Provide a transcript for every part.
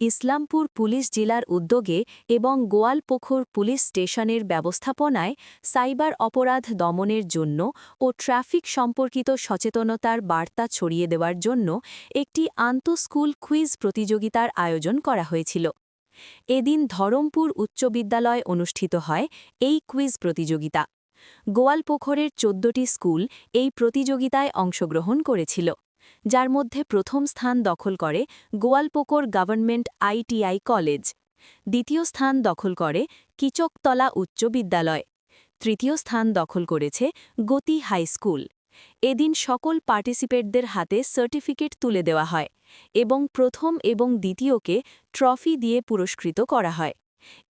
Islampur police জেলার উদ্যোগে এবং গোয়ালপোখর পুলিশ স্টেশনের ব্যবস্থাপনায় সাইবার অপরাধ দমনের জন্য ও ট্রাফিক সম্পর্কিত সচেতনতার বার্তা ছড়িয়ে দেওয়ার জন্য একটি আন্তঃস্কুল কুইজ প্রতিযোগিতার আয়োজন করা হয়েছিল। এদিন ধরমপুর উচ্চ বিদ্যালয় অনুষ্ঠিত হয় এই কুইজ প্রতিযোগিতা। গোয়ালপোখরের চোদ্দটি স্কুল এই প্রতিযোগিতায় অংশগ্রহণ করেছিল। যার মধ্যে প্রথম স্থান দখল করে গোয়ালপোকর গভর্নমেন্ট আইটিআই কলেজ। দ্বিতীয় স্থান দখল করে কিচকতলা উচ্চ বিদ্যালয়। তৃতীয় স্থান দখল করেছে গতি হাই স্কুল। এদিন সকল পার্টিসিপেটদের হাতে সার্টিফিকেট তুলে দেওয়া হয় এবং প্রথম এবং দ্বিতীয়কে ট্রফি দিয়ে পুরস্কৃত করা হয়।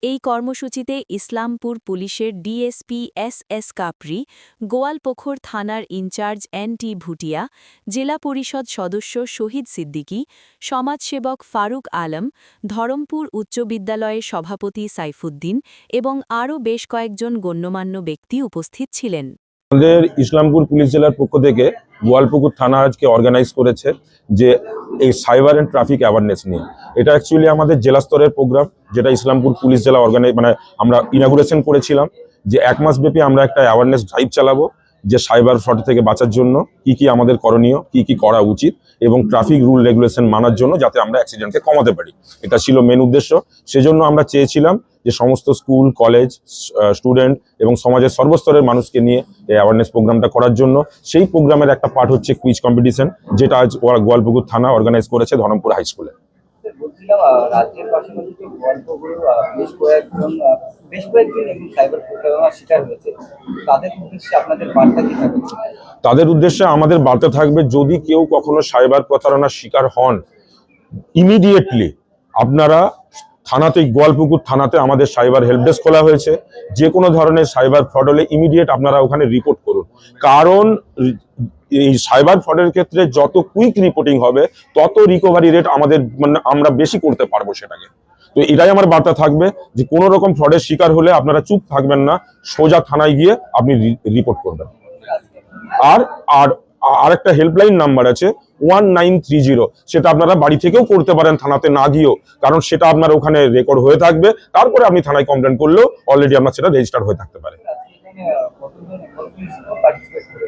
এই কর্মসূচিতে ইসলামপুর পুলিশের DSP S S Kapri, Goalpokhar থানার ইনচার্জ এন টি ভুটিয়া, জেলা পরিষদ সদস্য শহীদ সিদ্দিকী, সমাজসেবক ফারুক আলম, ধরমপুর উচ্চ বিদ্যালয়ের সভাপতি সাইফুদ্দিন এবং আরও বেশ কয়েকজন গণ্যমান্য ব্যক্তি উপস্থিত ছিলেন। আমাদের ইসলামপুর পুলিশ জেলার পক্ষ থেকে গোয়ালপুকুর থানা আজকে অর্গানাইজ করেছে যে এই সাইবার অ্যান্ড ট্রাফিক অ্যাওয়ারনেস নিয়ে। এটা অ্যাকচুয়ালি আমাদের জেলা স্তরের প্রোগ্রাম যেটা ইসলামপুর পুলিশ জেলা অর্গানাইজ মানে আমরা ইনাগুরেশন করেছিলাম যে এক মাস ব্যাপী আমরা একটা অ্যাওয়ারনেস ড্রাইভ চালাবো। যে সাইবার ফ্রড থেকে বাঁচার জন্য কি কি আমাদের করণীয়, কি কি করা উচিত এবং ট্রাফিক রুল রেগুলেশন মানার জন্য যাতে আমরা অ্যাক্সিডেন্টকে কমাতে পারি। এটা ছিল মেন উদ্দেশ্য। সেজন্য আমরা চেয়েছিলাম যে সমস্ত স্কুল, কলেজ স্টুডেন্ট এবং সমাজের সর্বস্তরের মানুষকে নিয়ে এই অ্যাওয়ারনেস প্রোগ্রামটা করার জন্য। সেই প্রোগ্রামের একটা পার্ট হচ্ছে কুইজ কম্পিটিশন যেটা আজ গোয়ালপুকুর থানা অর্গানাইজ করেছে ধরমপুর হাই স্কুলে আহ, রাজ্যের পাশাপাশি যে গল্পগুলো বেশ কয়েকজন বেশ কয়েকজন এবং সাইবার প্রতারণার শিকার হয়েছে। তাদের উদ্দেশ্যে আপনাদের বার্তা কি থাকবে? তাদের উদ্দেশ্যে আমাদের বার্তা থাকবে যদি কেউ কখনো সাইবার প্রতারণার শিকার হন ইমিডিয়েটলি আপনারা থানাতে গোয়ালপুকুর থানাতে আমাদের সাইবার হেল্প ডেস্ক খোলা হয়েছে। যে কোনো ধরনের সাইবার ফ্রড হলে ইমিডিয়েট আপনারা ওখানে রিপোর্ট করুন। কারণ, এই সাইবার ফ্রডের ক্ষেত্রে যত কুইক রিপোর্টিং হবে, তত রিকভারি রেট আমাদের মানে আমরা বেশি করতে পারব সেটাকে। তো এটাই আমার বার্তা থাকবে যে, কোনো রকম ফ্রডের শিকার হলে আপনারা চুপ থাকবেন না, সোজা থানায় গিয়ে আপনি রিপোর্ট করবেন। আর আর, আরেকটা হেল্পলাইন নাম্বার আছে ওয়ান নাইন থ্রি জিরো সেটা আপনারা বাড়ি থেকেও করতে পারেন থানাতে না গিয়েও, কারণ সেটা আপনার ওখানে রেকর্ড হয়ে থাকবে। তারপরে আপনি থানায় কমপ্লেন করলেও অলরেডি আপনার সেটা রেজিস্টার হয়ে থাকতে পারে।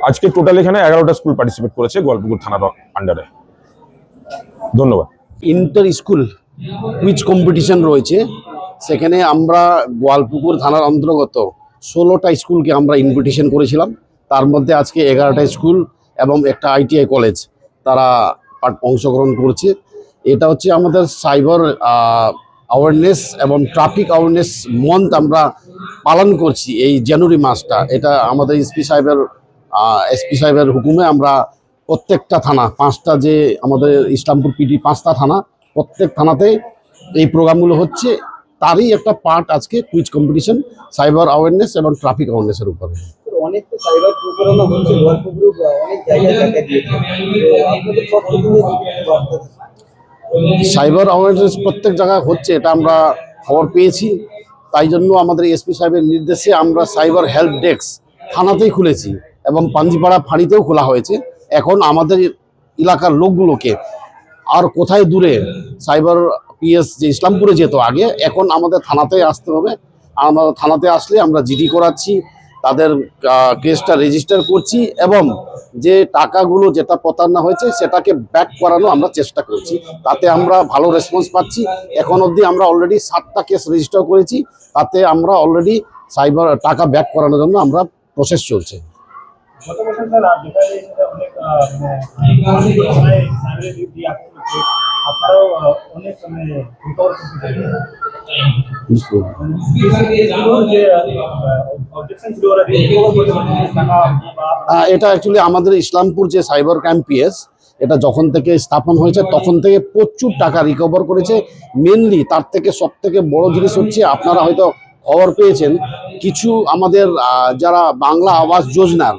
আজকে টোটাল এখানে এগারোটা স্কুল পার্টিসিপেট করেছে গোয়ালপুকুর থানার আন্ডারে ধন্যবাদ। ইন্টার স্কুল কুইজ কম্পিটিশন রয়েছে। সেখানে আমরা গোয়ালপুকুর থানার অন্তর্গত ষোলোটা স্কুলকে আমরা ইনভিটেশন করেছিলাম। তার মধ্যে আজকে এগারোটা স্কুল এবং একটা আইটিআই কলেজ তারা অংশগ্রহণ করছে। এটা হচ্ছে আমাদের সাইবার অ্যাওয়ারনেস এবং ট্রাফিক অ্যাওয়ারনেস মন্থ আমরা পালন করছি এই জানুয়ারি মাসটা। এটা আমাদের এসপি সাহেবের এসপি সাহেবের হুকুমে আমরা প্রত্যেকটা থানা পাঁচটা যে আমাদের ইসলামপুর পিডি পাঁচটা থানা প্রত্যেক থানাতে এই প্রোগ্রামগুলো হচ্ছে। তারই একটা পার্ট আজকে কুইজ কম্পিটিশন সাইবার অ্যাওয়ারনেস এবং ট্রাফিক অ্যাওয়ারনেসের উপরে। অনেক তো সাইবার প্রতারণা হচ্ছে গল্পগুলো অনেক জায়গায় দেখা দিয়েছে আপনাদের পক্ষ থেকে কি? বার্তা সাইবার অ্যাওয়ারনেস প্রত্যেক জায়গায় হচ্ছে এটা আমরা খবর পেয়েছি। তাই জন্য আমাদের এসপি সাহেবের নির্দেশে আমরা সাইবার হেল্প ডেস্ক থানাতেই খুলেছি। এবং পাঞ্জিপাড়া ফাঁড়িতেও খোলা হয়েছে। এখন আমাদের এলাকার লোকগুলোকে আর কোথায় দূরে? সাইবার পিএস যে ইসলামপুরে যেত আগে, এখন আমাদের থানাতে আসতে হবে। আমরা থানাতে আসলে আমরা জিডি করাচ্ছি, তাদের কেসটা রেজিস্টার করছি এবং যে টাকাগুলো, যেটা প্রতারণা হয়েছে, সেটাকে ব্যাক করানো আমরা চেষ্টা করছি। তাতে আমরা ভালো রেসপন্স পাচ্ছি। এখন অবধি আমরা অলরেডি সাতটা কেস রেজিস্টার করেছি। তাতে আমরা অলরেডি সাইবার, টাকা ব্যাক করানোর জন্য আমরা প্রসেস চলছে। এটা অ্যাকচুয়ালি আমাদের ইসলামপুর যে সাইবার ক্রাইম পিএস এটা যখন থেকে স্থাপন হয়েছে তখন থেকে প্রচুর টাকা রিকভার করেছে। মেনলি তার থেকে সব থেকে বড় জিনিস হচ্ছে আপনারা হয়তো খবর পেয়েছেন কিছু আমাদের যারা বাংলা আবাস যোজনার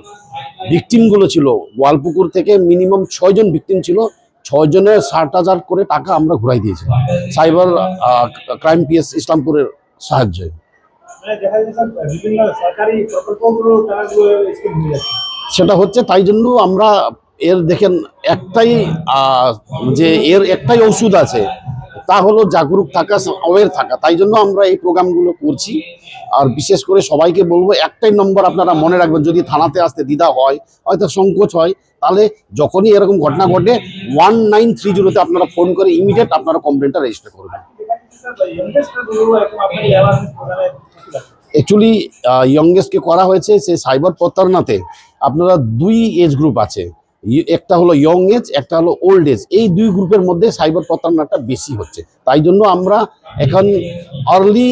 ভিকটিমগুলো ছিল। গোয়ালপুকুর থেকে মিনিমাম ছয়জন ভিকটিম ছিল। ছয়জনের ষাট হাজার করে টাকা আমরা ঘুরাই দিয়েছিলাম সাইবার ক্রাইম পিএস ইসলামপুরের সাহায্যে। মানে সেটা হচ্ছে তাই জন্য আমরা এর দেখেন একটাই আহ, যে এর একটাই ওষুধ আছে। তা হলো জাগরুক থাকা অওয়ের থাকা। তাই জন্য আমরা এই প্রোগ্রামগুলো করছি। আর বিশেষ করে সবাইকে বলব, একটাই নম্বর আপনারা মনে রাখবেন, যদি থানাতে আসতে দ্বিধা হয়, হয়তো সংকোচ হয়, তাহলে যখনই এরকম ঘটনা ঘটে, ওয়ান নাইন থ্রি জিরোতে আপনারা ফোন করে ইমিডিয়েট আপনারা কমপ্লেনটা রেজিস্টার করবেন। অ্যাকচুয়ালি ইয়ংগেস্টকে করা হয়েছে, সে সাইবার প্রতারণাতে। আপনারা দুই এজ গ্রুপ আছে। একটা হলো ইয়ং এজ একটা হলো ওল্ড এজ এই দুই গ্রুপের মধ্যে সাইবার প্রতারণাটা বেশি হচ্ছে তাই জন্য আমরা এখন আর্লি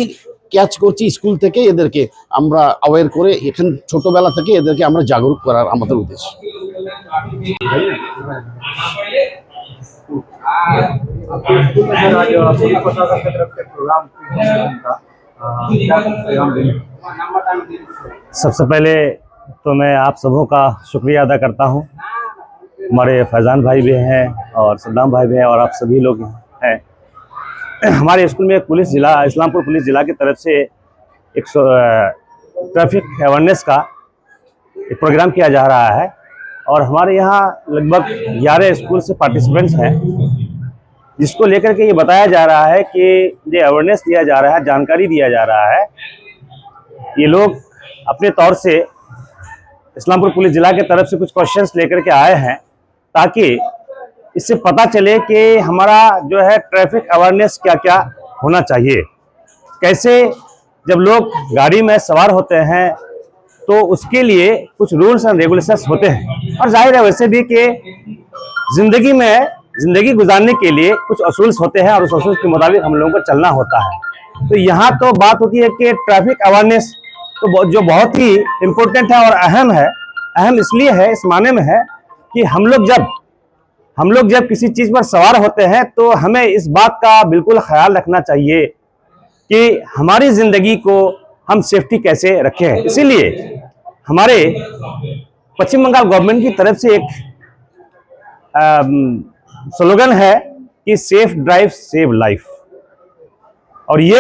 ক্যাচ করছি স্কুল থেকে এদেরকে আমরা অ্যাওয়্যার করে এখান ছোটবেলা থেকে এদেরকে আমরা জাগরুক করার আমাদের উদ্দেশ্য आपके स्कूल में सर आज पुलिस प्रशासन की तरफ से प्रोग्राम का अ, क्या प्रोग्राम देंगे सबसे पहले तो मैं आप सबों का शुक्रिया अदा करता हूँ हमारे फैज़ान भाई भी हैं और सद्दाम भाई भी हैं और आप सभी लोग हैं। हमारे स्कूल में पुलिस ज़िला, इस्लामपुर पुलिस ज़िला की तरफ़ से एक ट्रैफ़िक अवेयरनेस का एक प्रोग्राम किया जा रहा है और हमारे यहाँ लगभग ग्यारह स्कूल से पार्टिसिपेंट्स हैं। जिसको लेकर के ये बताया जा रहा है कि ये अवेयरनेस दिया जा रहा है, जानकारी दिया जा रहा है। ये लोग अपने तौर से इस्लामपुर पुलिस जिला के तरफ़ से कुछ क्वेश्चंस लेकर के आए हैं। ताकि इससे पता चले कि हमारा जो है ट्रैफ़िक अवेयरनेस क्या क्या होना चाहिए। कैसे जब लोग गाड़ी में सवार होते हैं तो उसके लिए कुछ रूल्स एंड रेगुलेशंस होते हैं। और ज़ाहिर है वैसे भी कि ज़िंदगी में, ज़िंदगी गुजारने के लिए कुछ असूल्स होते हैं और उस असूल के मुताबिक हम लोगों को चलना होता है। तो यहाँ तो बात होती है कि ट्रैफ़िक अवेयरनेस तो जो बहुत ही इम्पोर्टेंट है और अहम है। अहम इसलिए है, इस माने में है कि हम लोग जब, हम लोग जब किसी चीज़ पर सवार होते हैं तो हमें इस बात का बिल्कुल ख्याल रखना चाहिए कि हमारी ज़िंदगी को हम सेफ्टी कैसे रखें इसीलिए हमारे पश्चिम बंगाल गवर्नमेंट की तरफ़ से एक स्लोगन है कि सेफ़ ड्राइव, सेव लाइफ। और ये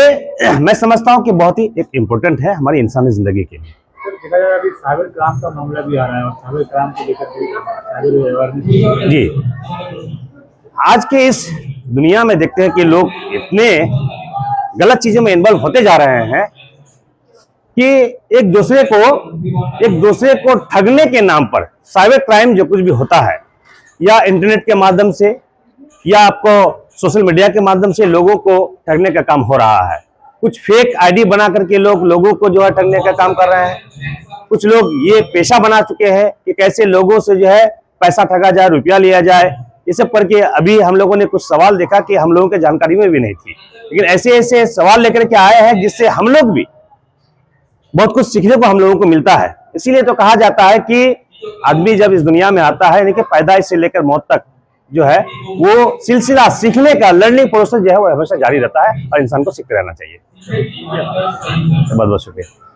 मैं समझता हूँ कि बहुत ही एक इम्पोर्टेंट है हमारी इंसानी ज़िंदगी के लिए। देखा जाए, अभी साइबर क्राइम का मामला भी आ रहा है और साइबर क्राइम को लेकर जी। आज के इस दुनिया में देखते हैं कि लोग इतने गलत चीज़ों में इन्वॉल्व होते जा रहे हैं कि एक दूसरे को, एक दूसरे को ठगने के नाम पर साइबर क्राइम जो कुछ भी होता है, या इंटरनेट के माध्यम से, या आपको सोशल मीडिया के माध्यम से लोगों को ठगने का काम हो रहा है। कुछ फेक आईडी बना करके लोग लोगों को जो है ठगने का काम कर रहे हैं। कुछ लोग ये पेशा बना चुके हैं कि कैसे लोगों से जो है पैसा ठगा जाए, रुपया लिया जाए, ये सब करके अभी हम लोगों ने कुछ सवाल देखा कि हम लोगों के जानकारी में भी नहीं थी। लेकिन ऐसे ऐसे सवाल लेकर के आए हैं जिससे हम लोग भी बहुत कुछ सीखने को हम लोगों को मिलता है। इसीलिए तो कहा जाता है कि आदमी जब इस दुनिया में आता है, यानी कि पैदाइश से लेकर मौत तक जो है, वो सिलसिला सीखने का लर्निंग प्रोसेस जो है, वो हमेशा जारी रहता है और इंसान को सीखते रहना चाहिए। बहुत बहुत शुक्रिया।